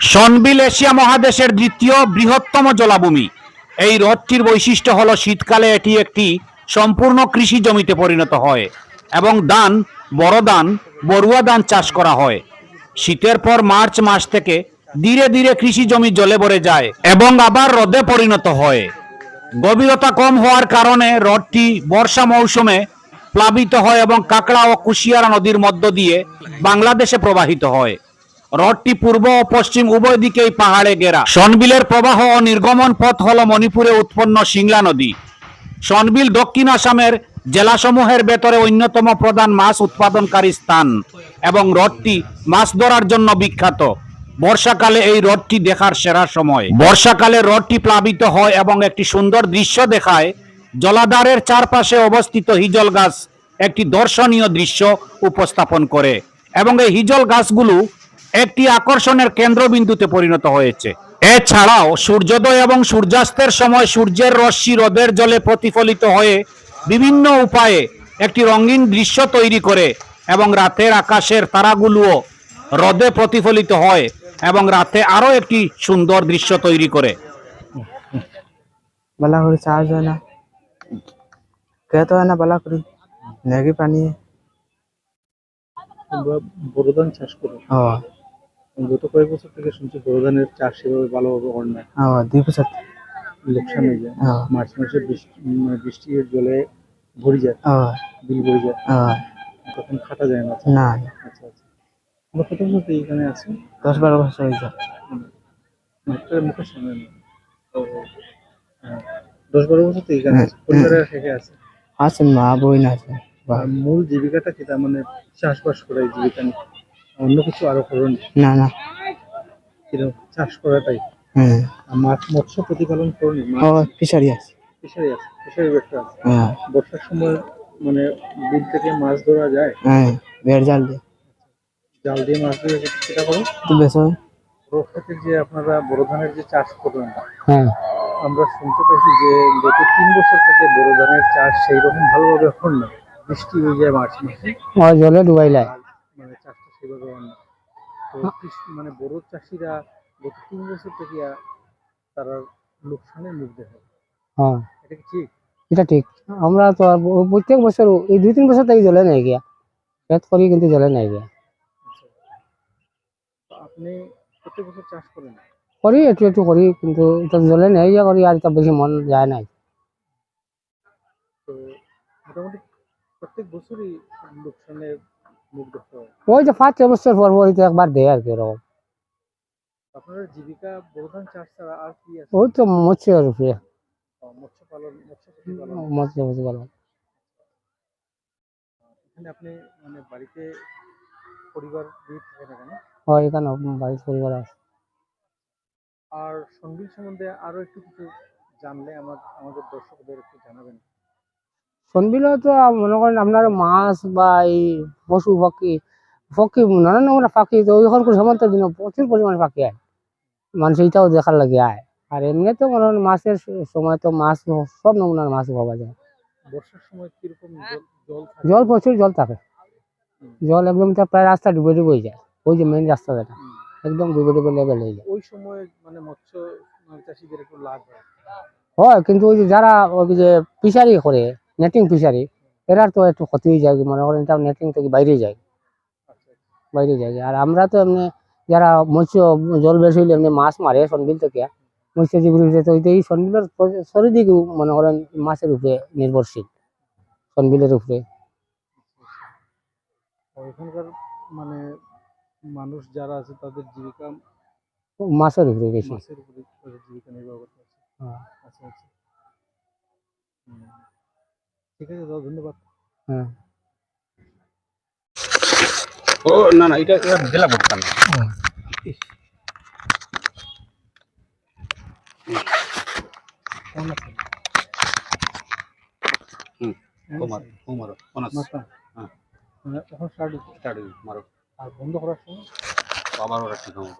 Sonbeel Asia মহাদেশের দ্বিতীয় বৃহত্তম জলাভূমি। এই হ্রদটির বৈশিষ্ট্য হল শীতকালে এটি একটি সম্পূর্ণ কৃষি জমিতে পরিণত হয় এবং দান বড় ধান, বড়ুয়া ধান চাষ করা হয়। শীতের পর মার্চ মাস থেকে ধীরে ধীরে কৃষি জমি জলে ভরে যায় এবং আবার হ্রদে পরিণত হয়। গভীরতা কম হওয়ার কারণে হ্রদটি বর্ষা মৌসুমে প্লাবিত হয় এবং কাকড়া ও কুশিয়ারা নদীর মধ্য দিয়ে বাংলাদেশে প্রবাহিত হয়। হ্রদটি পূর্ব ও পশ্চিম উভয় দিকেই পাহাড়ে ঘেরা। সনবিলের প্রবাহ ও নির্গমন পথ হল মণিপুরে উৎপন্ন সিংলা নদী। সনবিল দক্ষিণ আসামের জেলাসমূহের ভেতরে অন্যতম প্রধান মাছ উৎপাদনকারী স্থান এবং হ্রদটি মাছ ধরার জন্য বিখ্যাত। বর্ষাকালে এই হ্রদটি দেখার সেরা সময়। বর্ষাকালে হ্রদটি প্লাবিত হয় এবং একটি সুন্দর দৃশ্য দেখায়। জলাধারের চারপাশে অবস্থিত হিজল গাছ একটি দর্শনীয় দৃশ্য উপস্থাপন করে এবং এই হিজল গাছগুলো একটি আকর্ষণের কেন্দ্রবিন্দুতে পরিণত হয়েছে। এছাড়াও সূর্যোদয় এবং সূর্যাস্তের সময় সূর্যের রশ্মি রোদের জলে প্রতিফলিত হয়ে বিভিন্ন উপায়ে একটি রঙিন দৃশ্য তৈরি করে এবং রাতের আকাশের তারাগুলোও রোদে প্রতিফলিত হয় এবং রাতে আরও একটি সুন্দর দৃশ্য তৈরি করে। বালা করে চার্জ হয় না। খেতে হয় না বালা করে। ম্যাগি পানি। তোমরা বোরো চাষ করো। ও গত কয়েক বছর থেকে শুনছি বোরো ধানের চাষ সেভাবে ভালোভাবে হয় না দুই বছর। লোকসান হয়ে যায়। মার্চ মাসে বৃষ্টি মানে বৃষ্টির জলে ভরে যায়। বিল ভরে যায়। তখন খাটা যায় না? না আচ্ছা আচ্ছা। আমরা কত বছর থেকে এখানে আছি? দশ বারো বছর হয়েছে মাঠটার মুখের সামনে না। হ্যাঁ, দশ বারো বছর থেকে এখানে আছে। পরিবারের থেকে আছে? আছে মা বই না আছে মূল জীবিকাটা কি? তার মানে চাষবাস করে জীবিকা নিয়ে? অন্য কিছু আরও করুন না? না কীরকম চাষ করাটাই হ্যাঁ। মাছ মৎস্য প্রতিপালন করুন ও ফিশারি আছে। ফিশারি আছে ফিশারি একটা আছে। হ্যাঁ। বর্ষার সময় মানে বিল থেকে মাছ ধরা যায়? হ্যাঁ বেড় জাল দিয়ে। জাল দিয়ে মাছ ধরে সেটা করো? তো বেশ বর্ষাতে যে আপনারা বড় ধানের যে চাষ করেন হ্যাঁ। আমরা শুনতে পাইছি যে গত তিন বছর থেকে বড় ধানের চাষ সেই রকম ভালোভাবে হন না বৃষ্টি হয়ে যায় মার্চ মাসে। জলে চাষটা সেভাবে না। তো মানে বড় চাষিরা গত তিন বছর থেকে তারা লোকসানের মুখ দেখে। হ্যাঁ। এটা কি ঠিক? এটা ঠিক। আমরা তো প্রত্যেক বছর এই দুই তিন বছর থেকে জলে নাই গিয়া। খেত করি কিন্তু জলে নাই গিয়া। আচ্ছা। আপনি প্রত্যেক বছর চাষ করেন? করি একটু একটু করি কিন্তু এটা জলে নাই গিয়া করি আর এটা বেশি মন যায় নাই। তো মোটামুটি প্রত্যেক বছরই লোকসানের হয় ওই যে পাঁচ ছয় বছর পর পর তো একবার দেয় আর কি ওরকম আপনারা জীবিকা চাষ ছাড়া আর কি আছে? ওই তো মৎস্যের উপরে। মৎস্য পালন মৎস্য প্রতিপালন মৎস্য পশুপালন এখানে আপনি মানে বাড়িতে পরিবার দিয়ে থাকেন এখানে? হয় এখানে বাড়ির পরিবার আছে। আর সংগীত সম্বন্ধে আরও একটু কিছু জানলে আমার আমাদের দর্শকদের একটু জানাবেন। সনবিলে তো মনে করেন আপনার মাছ বা এই পশু পাখি পক্ষী নানান রকমের পাখি তো ওইখান করে সমান্তর দিনে প্রচুর পরিমাণে পাখি আয়। মানুষ এইটাও দেখার লাগে আয়। আর এমনি তো মনে করেন মাছের সময় তো মাছ সব নমুনার মাছ পাওয়া যায়। বর্ষার সময় কীরকম জল প্রচুর জল থাকে। জল একদম তো প্রায় রাস্তা ডুবে ডুবে যায়। ওই যে মেইন রাস্তা যেটা। একদম ডুবে ডুবে লেভেল হয়ে যায়। ওই সময় মানে মৎস্য মানে চাষিদের একটু লাভ হয়? হয় কিন্তু ওই যে যারা ওই যে ফিশারি করে নেটিং ফিশারি এরার তো একটু ক্ষতি হয়ে যায় মনে করেন এটা নেটিং থেকে বাইরে যায়। বাইরে যায় আর আমরা তো এমনি যারা মৎস্য জল বেশি হইলে এমনি মাছ মারে সনবিল থেকে মৎস্যজীবীর তো এই সনবিলের চারিদিকে মনে করেন মাছের উপরে নির্ভরশীল সনবিলের উপরে। এখানকার মানে মানুষ যারা আছে তাদের জীবিকা মাছের উপরে বেশি। মাছের উপরে জীবিকা নির্বাহ করতে হ্যাঁ। আচ্ছা আচ্ছা। ঠিক আছে দাদা ধন্যবাদ। হ্যাঁ। ও না না এটা এটা করতাম হুম, অনার্স। হ্যাঁ। মানে এখন স্টার্ট হচ্ছে মারো। আর বন্ধ করার সময়? আবার ওরা ঠিক হবে।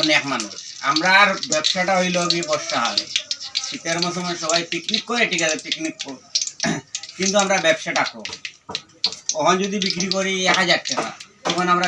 অনেক মানুষ। আমরা আর ব্যবসাটা হইল কি বর্ষাকালে। শীতের মৌসুমে সবাই পিকনিক করে ঠিক আছে পিকনিক কিন্তু আমরা ব্যবসাটা করব। ওখান যদি বিক্রি করি এক হাজার টাকা তখন আমরা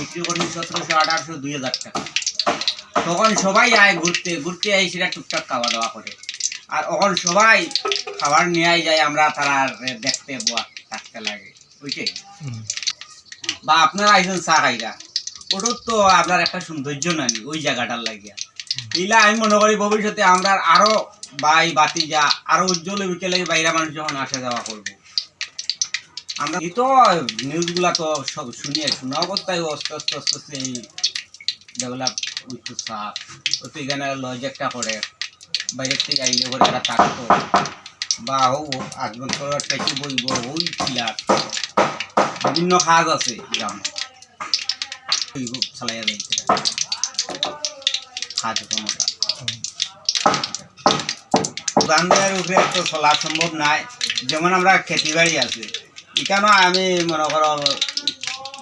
বিক্রি করি সতেরোশো আঠারোশো দুই হাজার টাকা। তখন সবাই আয় ঘুরতে ঘুরতে আই সেটা টুকটাক খাওয়া দাওয়া করে। আর এখন সবাই খাবার নিয়ে যায় আমরা তারা দেখতে বোয়া থাকতে লাগে। বুঝছে বা আপনারা আইসেন চা খাইরা ওটার তো আপনার একটা সৌন্দর্য নানি ওই জায়গাটার লাগিয়া। এইলা আমি মনে করি ভবিষ্যতে আমরা আরও বাই বাতি যা আরও উজ্জ্বল বিকেলে বাইরে মানুষ যখন আসা যাওয়া করব। আমরা এই তো নিউজগুলা তো সব শুনিয়ে, শোনাও করতে হয় আস্তে আস্তে আস্তে এই যেগুলা একটু সাপ ও তো এখানে লজ একটা করে। বাইরের থেকে আইলে করে এরা থাকতো। বা ও আসবেন তো টেকি বইব, ওই ছিলার বিভিন্ন কাজ আছে গ্রাম। চালাইয়া যাইতে কাজ দেওয়ার উপরে তো চলা সম্ভব নাই। যেমন আমরা খেতি বাড়ি আছে। এখানেও আমি মনে করো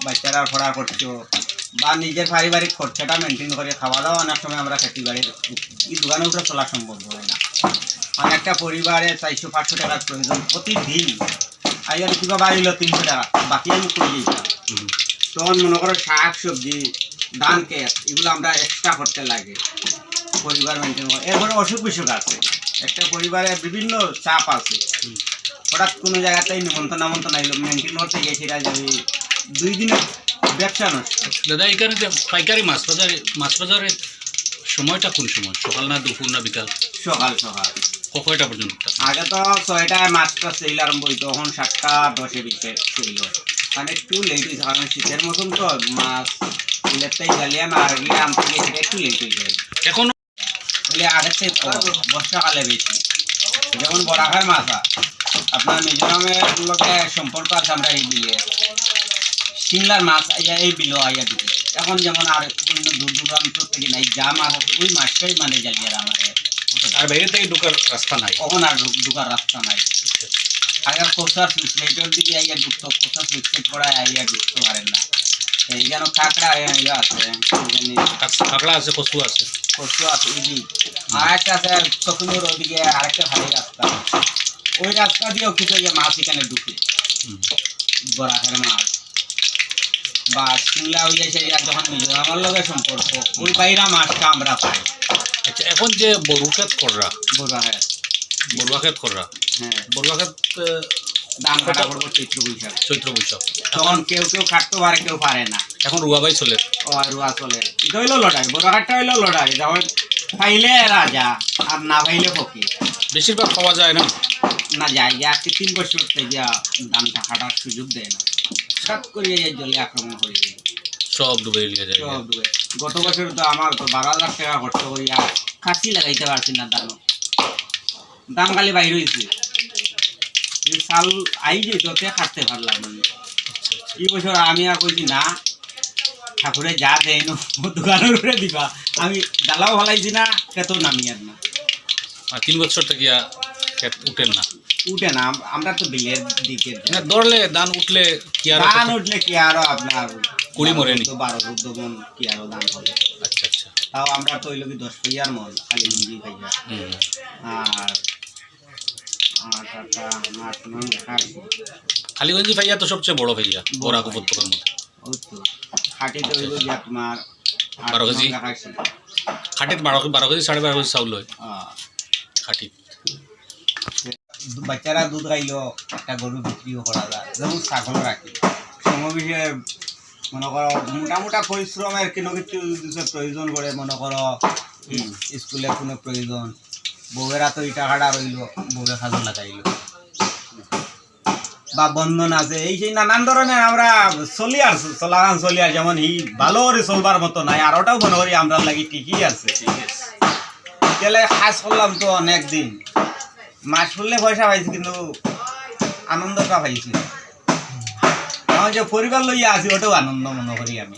বাচ্চারা পড়া করছ, বা নিজের পারিবারিক খরচাটা মেনটেন করে খাওয়া দাওয়া অনেক সময় আমরা খেতি বাড়ির এই দোকানের উপরে চলা সম্ভব হয় না। অনেকটা পরিবারে চারশো, পাঁচশো টাকার প্রয়োজন। প্রতিদিন আইয়ার কিবা বাড়িল তিনশো টাকা, বাকি আমি করে দিয়েছিলাম তখন মনে করো শাক, সবজি, ধান কেক এগুলো আমরা এক্সট্রা করতে লাগে। পরিবার মেনটেন করে। এরপরে অসুখ বিসুখ আছে। একটা পরিবারে বিভিন্ন চাপ আছে। হঠাৎ কোনো জায়গাতেই নিমন্ত্রণ আমন্ত্রণ আইলো মেনটেন করতে গিয়ে সেটা দুই দিনের ব্যবসা নষ্ট দাদা এখানে যে পাইকারি মাছ বাজারে মাছ বাজারের সময়টা কোন সময়? সকাল না দুপুর না বিকাল? সকাল সকাল। কয়টা পর্যন্ত আগে তো ছয়টায় মাছটা সেল আরম্ভ হইতো তখন সাতটা দশে বিশে সেল হয়। মানে একটু লেট হয়েছে কারণ শীতের মতন তো মাছ সিলেটটাই জ্বালিয়ে না আর গিয়ে আনতে সেটা একটু লেট হয়ে যায় এখন বলে আগের থেকে বর্ষাকালে বেশি। যেমন বরাঘার মাছ হয়, আপনার মিজোরামের লোকে সম্পর্ক আছে আমরা এই বিলে। সিমলার মাছ আইয়া এই বিলো আইয়া দিতে এখন যেমন আর অন্য দূর দূরান্ত থেকে নাই যা মাছ আছে ওই মাছটাই মানে জ্বালিয়ে আমাদের। আর বাইরে থেকে ঢুকার রাস্তা নাই? কখন আর ঢুক- ঢুকার রাস্তা নাই। আগে কোসার সুইচ লাইটের দিকে আইয়া ঢুকতো কোসার সুইচ লাইট পড়ায় আইয়া ঢুকতে পারেন না। যেন কাঁকড়া ইয়ে আছে কাঁকড়া আছে কচু আছে। কচু আছে ইদি আর একটা আছে চকুনুর ওদিকে আরেকটা ভালো রাস্তা। ওই রাস্তা দিয়েও কিছু ইয়ে মাছ এখানে ঢুকে। বরাকের মাছ। বা সিমলা হইয়া সেই যখন মিজোরামের লগে সম্পর্ক। ওই বাইরা মাছটা আমরা পাই। আচ্ছা এখন যে বড়ু ক্ষেত কররা বরাকের বড়ুয়া ক্ষেত কররা হ্যাঁ। ক্ষেত আহ, দাম কাটা করব চৈত্র বৈশাখ। চৈত্র বৈশাখ। তখন কেউ কেউ খাটতে পারে কেউ পারে না। এখন রুয়াবাই চলে। ও রুয়া চলে। এটা হইল লড়াই বড়ঘাটটা হইল লড়াই। যখন পাইলে রাজা আর না পাইলে ফকির। বেশিরভাগ খাওয়া যায় না? না যায় যে আজকে তিন বছর থেকে দামটা সুযোগ দেয় না। হঠাৎ করে এই জলে আক্রমণ করে দিল। সব ডুবে নিয়ে যায়। সব ডুবে। গত বছর তো আমার তো বারো হাজার টাকা খরচ করিয়া খাসি লাগাইতে পারছি না দাম। দাম খালি বাইর হয়েছে এই চাল আই যে তোতে খাটতে পারলাম এই বছর আমি আর কইছি না ঠাকুরে যা দেয় নো দোকানের উপরে দিবা। আমি জ্বালাও ভালাইছি না খেতেও নামি আর না। তিন বছর থেকে উঠেন না। উঠে না আমরা তো বিলের দিকে। না ধরলে ধান উঠলে কি আর ধান উঠলে কি আরও আপনার কুড়ি মরেনি। তো বারো চোদ্দ মন কি আরও দাম হবে আচ্ছা আচ্ছা। তাও আমরা তো হইল কি দশ পইয়ার মন খালি মুরগি খাইয়া। আর কালীগঞ্জি ভাইয়া তো সবচেয়ে বড় ভাইয়া বরাক উপত্যকার মধ্যে। বারো কেজি? মণ খাইছি। খাটিত বারো বারো কেজি সাড়ে বারো কেজি চাউল হয়। খাটিত। বাচ্চারা দুধ খাইলো একটা গরু বিক্রিও করা যায়। যেমন ছাগল রাখি সমবিষে মনে করো মোটামোটা পরিশ্রমের কোনো কিছু প্রয়োজন করে মনে করো স্কুলে কোনো প্রয়োজন বউয়েরা তো এই টাকাটা রইল বউয়ে খাজো লাগাইলো বা বন্ধন আছে, এই সেই নানান ধরনের আমরা চলি আর চলাগান চলি আর যেমন এই ভালো করে চলবার মতো নাই, আর ওটাও মনে করি আমরা লাগি ঠিকই আছে। গেলে কাজ করলাম তো অনেক দিন মাস ফুললে পয়সা পাইছি কিন্তু আনন্দটা পাইছি। আমার যে পরিবার লইয়া আছি, ওটাও আনন্দ মনে করি আমি।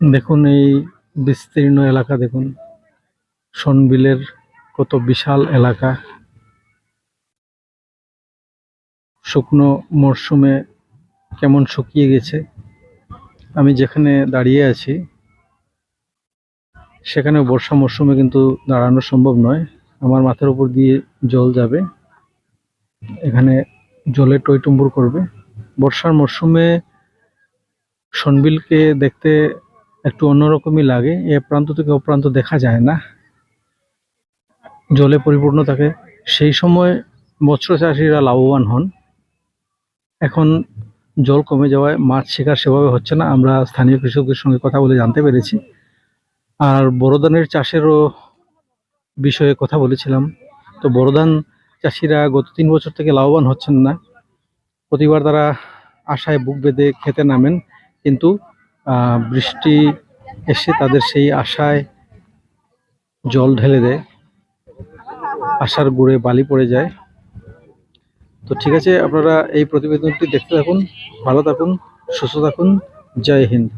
দেখুন, এই বিস্তীর্ণ এলাকা দেখুন। সনবিলের কত বিশাল এলাকা। শুকনো মরশুমে কেমন শুকিয়ে গেছে। আমি যেখানে দাঁড়িয়ে আছি, সেখানে বর্ষা মরশুমে কিন্তু দাঁড়ানো সম্ভব নয়। আমার মাথার উপর দিয়ে জল যাবে। এখানে জলে টইটুম্বুর করবে। বর্ষার মরশুমে সনবিলকে দেখতে একটু অন্যরকমই লাগে, এ প্রান্ত থেকে ও প্রান্ত দেখা যায় না। জলে পরিপূর্ণ থাকে। সেই সময় মৎস্য চাষিরা লাভবান হন। এখন জল কমে যাওয়ায় মাছ শিকার সেভাবে হচ্ছে না। আমরা স্থানীয় কৃষকদের সঙ্গে কথা বলে জানতে পেরেছি। আর বড় ধানের চাষেরও বিষয়ে কথা বলেছিলাম। তো বড় ধান চাষিরা গত তিন বছর থেকে লাভবান হচ্ছেন না। প্রতিবার তারা আশায় বুক বেঁধে খেতে নামেন। কিন্তু বৃষ্টি এসে তাদের সেই আশায় জল ঢেলে দেয়। আশার গুড়ে বালি পড়ে যায়। তো ঠিক আছে, আপনারা এই প্রতিবেদনটি দেখতে থাকুন, ভালো থাকুন, সুস্থ থাকুন। জয় হিন্দ।